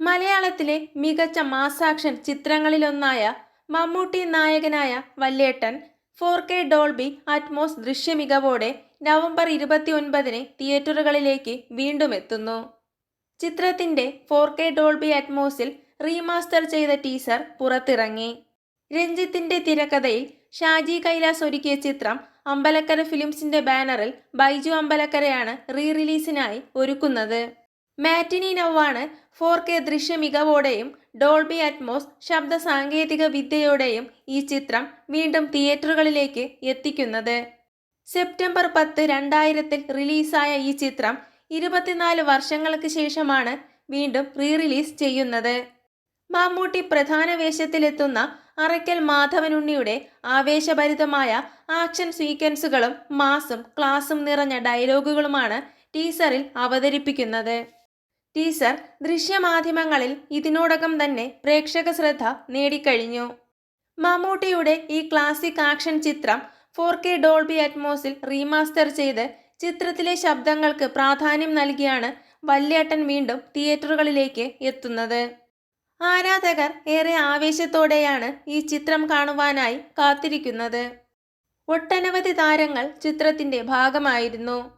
മലയാളത്തിലെ മികച്ച മാസാക്ഷൻ ചിത്രങ്ങളിലൊന്നായ മമ്മൂട്ടി നായകനായ Valliettan four K Dolby Atmos ദൃശ്യമികവോടെ November ഇരുപത്തി ഒൻപതിന് തിയേറ്ററുകളിലേക്ക് വീണ്ടും എത്തുന്നു. ചിത്രത്തിന്റെ ഫോർ കെ ഡോൾബി അറ്റ്മോസിൽ റീമാസ്റ്റർ ചെയ്ത ടീസർ പുറത്തിറങ്ങി. രഞ്ജിത്തിന്റെ തിരക്കഥയിൽ ഷാജി കൈലാസ് ഒരുക്കിയ ചിത്രം അമ്പലക്കര ഫിലിംസിന്റെ ബാനറിൽ ബൈജു അമ്പലക്കരയാണ് റീ റിലീസിനായി ഒരുക്കുന്നത്. മാറ്റിനി നവാണ് ഫോർ കെ ദൃശ്യ മികവോടെയും ഡോൾബി അറ്റ്മോസ് ശബ്ദ സാങ്കേതിക വിദ്യയോടെയും ഈ ചിത്രം വീണ്ടും തിയേറ്ററുകളിലേക്ക് എത്തിക്കുന്നത്. സെപ്റ്റംബർ പത്ത് രണ്ടായിരത്തിൽ റിലീസായ ഈ ചിത്രം ഇരുപത്തിനാല് വർഷങ്ങൾക്ക് ശേഷമാണ് വീണ്ടും റീ റിലീസ് ചെയ്യുന്നത്. മമ്മൂട്ടി പ്രധാന വേഷത്തിലെത്തുന്ന അറയ്ക്കൽ മാധവനുണ്ണിയുടെ ആവേശഭരിതമായ ആക്ഷൻ സീക്വൻസുകളും മാസും ക്ലാസും നിറഞ്ഞ ഡയലോഗുകളുമാണ് ടീസറിൽ അവതരിപ്പിക്കുന്നത്. ടീസർ ദൃശ്യമാധ്യമങ്ങളിൽ ഇതിനോടകം തന്നെ പ്രേക്ഷക ശ്രദ്ധ നേടിക്കഴിഞ്ഞു. മമ്മൂട്ടിയുടെ ഈ ക്ലാസിക് ആക്ഷൻ ചിത്രം ഫോർ കെ ഡോൾബി അറ്റ്മോസിൽ റീമാസ്റ്റർ ചെയ്ത് ചിത്രത്തിലെ ശബ്ദങ്ങൾക്ക് പ്രാധാന്യം നൽകിയാണ് വല്യേട്ടൻ വീണ്ടും തിയേറ്ററുകളിലേക്ക് എത്തുന്നത്. ആരാധകർ ഏറെ ആവേശത്തോടെയാണ് ഈ ചിത്രം കാണുവാനായി കാത്തിരിക്കുന്നത്. ഒട്ടനവധി താരങ്ങൾ ചിത്രത്തിന്റെ ഭാഗമായിരുന്നു.